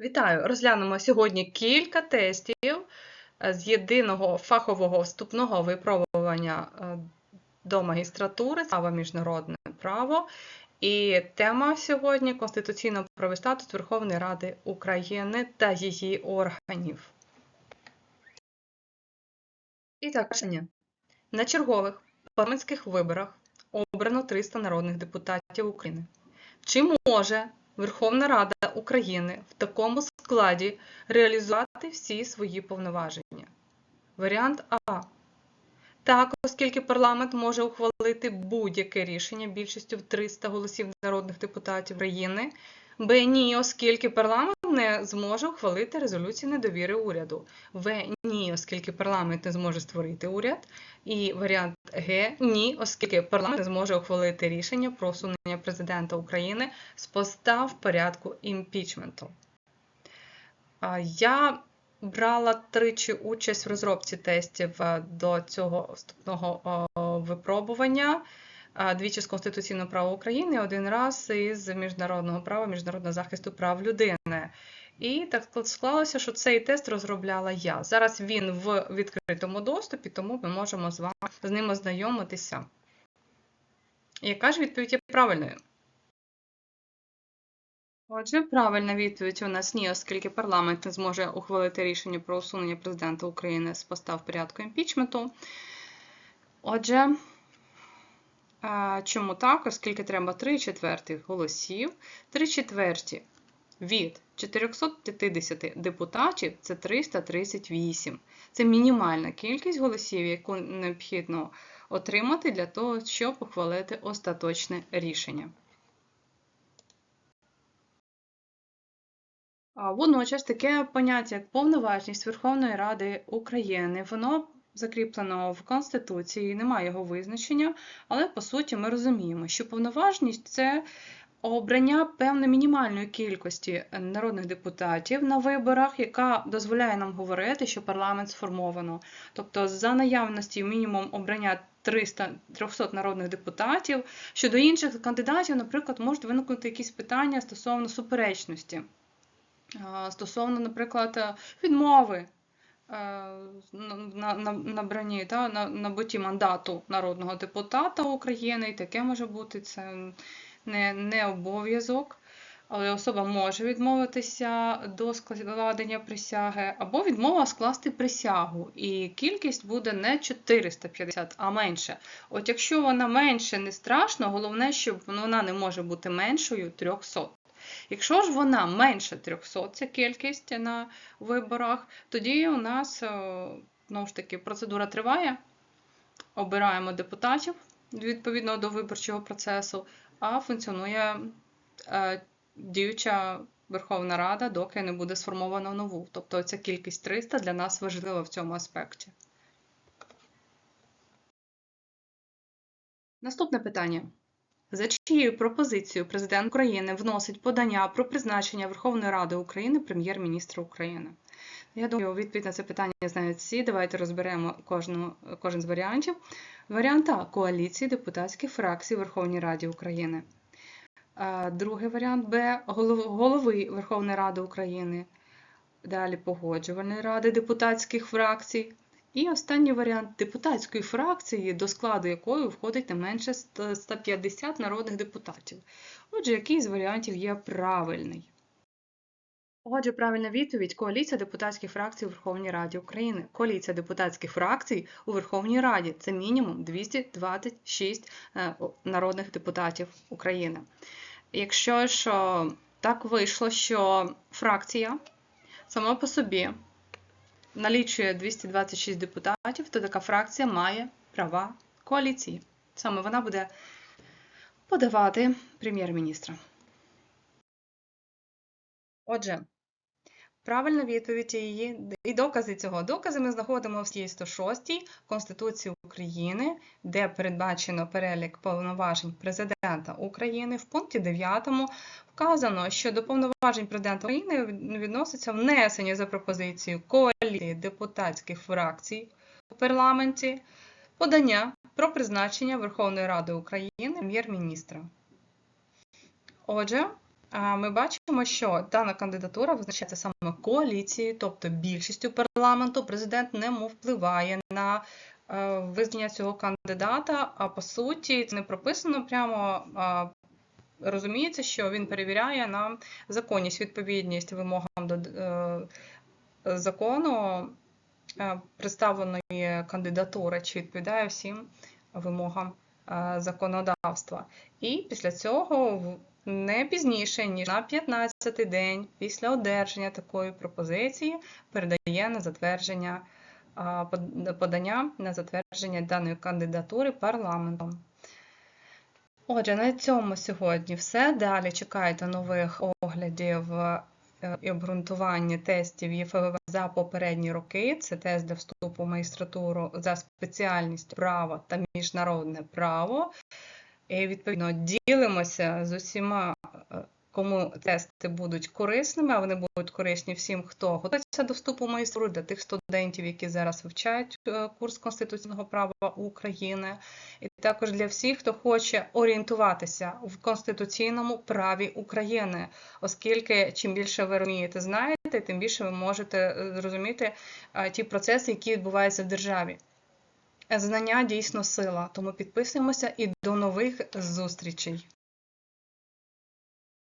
Вітаю! Розглянемо сьогодні кілька тестів е, з єдиного фахового вступного випробування е, до магістратури «Право міжнародне право. І тема сьогодні Конституційно-правовий статус Верховної Ради України та її органів. І так. На чергових парламентських виборах обрано 300 народних депутатів України. Чи може Верховна Рада України в такому складі реалізувати всі свої повноваження? Варіант А. Так, оскільки парламент може ухвалити будь-яке рішення більшістю в 300 голосів народних депутатів країни. Б. Ні, оскільки парламент не зможе ухвалити резолюцію недовіри уряду. В. Ні, оскільки парламент не зможе створити уряд. І варіант Г. Ні, оскільки парламент не зможе ухвалити рішення про усунення президента України з поста в порядку імпічменту. Я брала тричі участь в розробці тестів е, до цього вступного випробування. Двічі з Конституційного права України, один раз із міжнародного права, міжнародного захисту прав людини. І так склалося, що цей тест розробляла я. Зараз він в відкритому доступі, тому ми можемо з вами з ним ознайомитися. Яка ж відповідь є правильною? Отже, правильна відповідь у нас ні, оскільки парламент не зможе ухвалити рішення про усунення президента України з поста в порядку імпічменту. Отже, чому так? Оскільки треба 3 четвертих голосів. 3 четверті від 450 депутатів це 338. Це мінімальна кількість голосів, яку необхідно отримати для того, щоб ухвалити остаточне рішення. Водночас таке поняття, як повноважність Верховної Ради України, воно закріплено в Конституції, немає його визначення, але по суті ми розуміємо, що повноважність це обрання певної мінімальної кількості народних депутатів на виборах, яка дозволяє нам говорити, що парламент сформовано. Тобто, за наявності мінімум обрання 300 300 народних депутатів. Щодо інших кандидатів, наприклад, можуть виникнути якісь питання стосовно суперечності. Стосовно, наприклад, відмови на набранні та на набутті мандату народного депутата України, і таке може бути це не, не обов'язок, але особа може відмовитися до складення присяги, або відмова скласти присягу. І кількість буде не 450, а менше. От якщо вона менше, не страшно, головне, щоб вона не може бути меншою 300. Якщо ж вона менше 300, ця кількість на виборах, тоді у нас, е, знову ж таки, процедура триває. Обираємо депутатів відповідно до виборчого процесу, а функціонує е, діюча Верховна Рада, доки не буде сформовано нову. Тобто ця кількість 300 для нас важлива в цьому аспекті. Наступне питання. За чиєю пропозицією президент України вносить подання про призначення Верховної Ради України прем'єр-міністра України? Я думаю, відповідь на це питання знають всі. Давайте розберемо кожну, кожен з варіантів. Варіант А коаліції депутатських фракцій Верховній Раді України. Другий варіант Б голови Верховної Ради України. Далі Погоджувальної ради депутатських фракцій. І останній варіант депутатської фракції, до складу якої входить не менше 150 народних депутатів. Отже, який з варіантів є правильний? Отже, правильна відповідь коаліція депутатських фракцій у Верховній Раді України. Коаліція депутатських фракцій у Верховній Раді це мінімум 226 е, народних депутатів України. Якщо ж так вийшло, що фракція сама по собі налічує 226 депутатів, то така фракція має права коаліції. Саме вона буде подавати прем'єр-міністра. Отже, правильна відповідь її і докази цього. Докази ми знаходимо в статті 106 Конституції України, де передбачено перелік повноважень президента України. В пункті 9 вказано, що до повноважень президента України відноситься внесення за пропозицією коаліції депутатських фракцій у парламенті, подання про призначення Верховної Ради України прем'єр-міністра. Отже, ми бачимо, що дана кандидатура визначається саме коаліцією, тобто більшістю парламенту. Президент не впливає на е, визнання цього кандидата. А по суті, це не прописано прямо. Розуміється, що він перевіряє на законність, відповідність вимогам до е, закону е, представленої кандидатури, чи відповідає всім вимогам е, законодавства. І після цього не пізніше, ніж на 15-й день після одержання такої пропозиції передає на затвердження подання на затвердження даної кандидатури парламентом. Отже, на цьому сьогодні все. Далі чекайте нових оглядів е, і обґрунтування тестів ЄФВВ за попередні роки. Це тест для вступу в магістратуру за спеціальністю право та міжнародне право. І відповідно ділимося з усіма, е, кому тести будуть корисними, а вони будуть корисні всім, хто готується до вступу в магістратуру, для тих студентів, які зараз вивчають е, курс конституційного права України, і також для всіх, хто хоче орієнтуватися в конституційному праві України, оскільки чим більше ви розумієте, знаєте, тим більше ви можете е, зрозуміти ті процеси, які відбуваються в державі. Знання дійсно сила, тому підписуємося і до нових зустрічей.